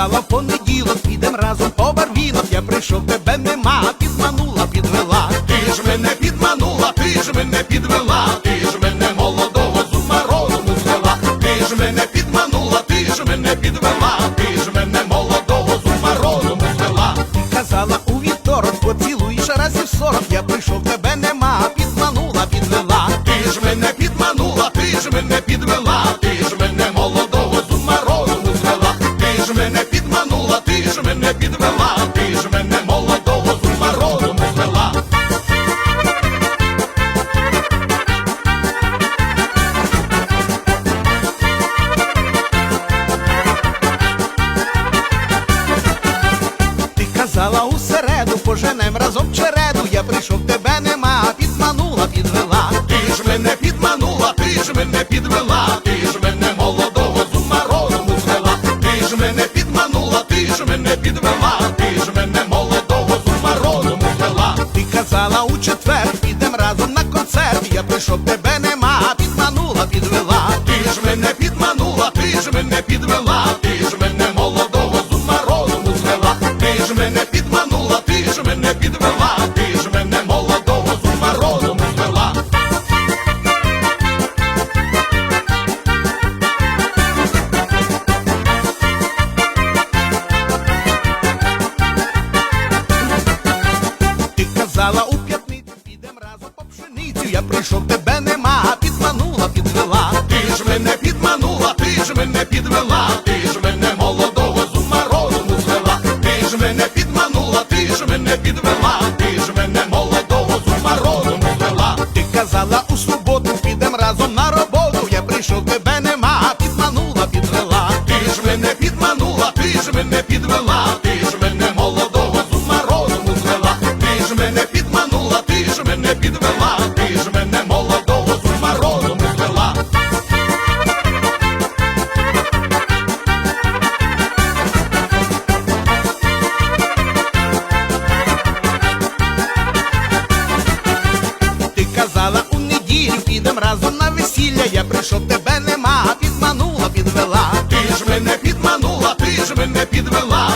казала в понеділок, підем разом по барвінок. Я прийшов, тебе нема, підманула, підвела. Ти ж мене підманула, ти ж мене підвела, ти ж мене молодого з розуму звела, ти ж мене підманула, ти ж мене підвела, ти ж мене молодого з розуму звела. Казала у вівторок, поцілуєш разів сорок. Я прийшов, тебе нема, підманула, підвела. Ти ж мене підманула, ти ж мене підвела, ти ж мене молодого з розуму звела. Ти казала у середу, поженем разом череду. Я прийшов, тебе нема, підманула, підвела. Ти ж мене підманула, ти ж мене підвела, ти ж мене молодого з розуму звела, ти ж мене підманула, ти ж мене підвела, разом на концерт. Я прийшов, тебе нема, підманула, підвела. Ти ж мене підманула, ти ж мене підвела, ти ж мене молодого з ума звела, ти ж мене підманула, ти ж мене підвела, ти ж мене молодого у прийшов, тебе нема, підманула, підвела. Ти ж мене підманула, ти ж мене підвела, ти ж мене молодого з ума розуму звела, ти ж мене підманула, ти ж мене підвела, ти ж мене молодого з ума розуму звела. Ти казала підем разом на весілля. Я прийшов, тебе нема, підманула, підвела. Ти ж мене підманула, ти ж мене підвела,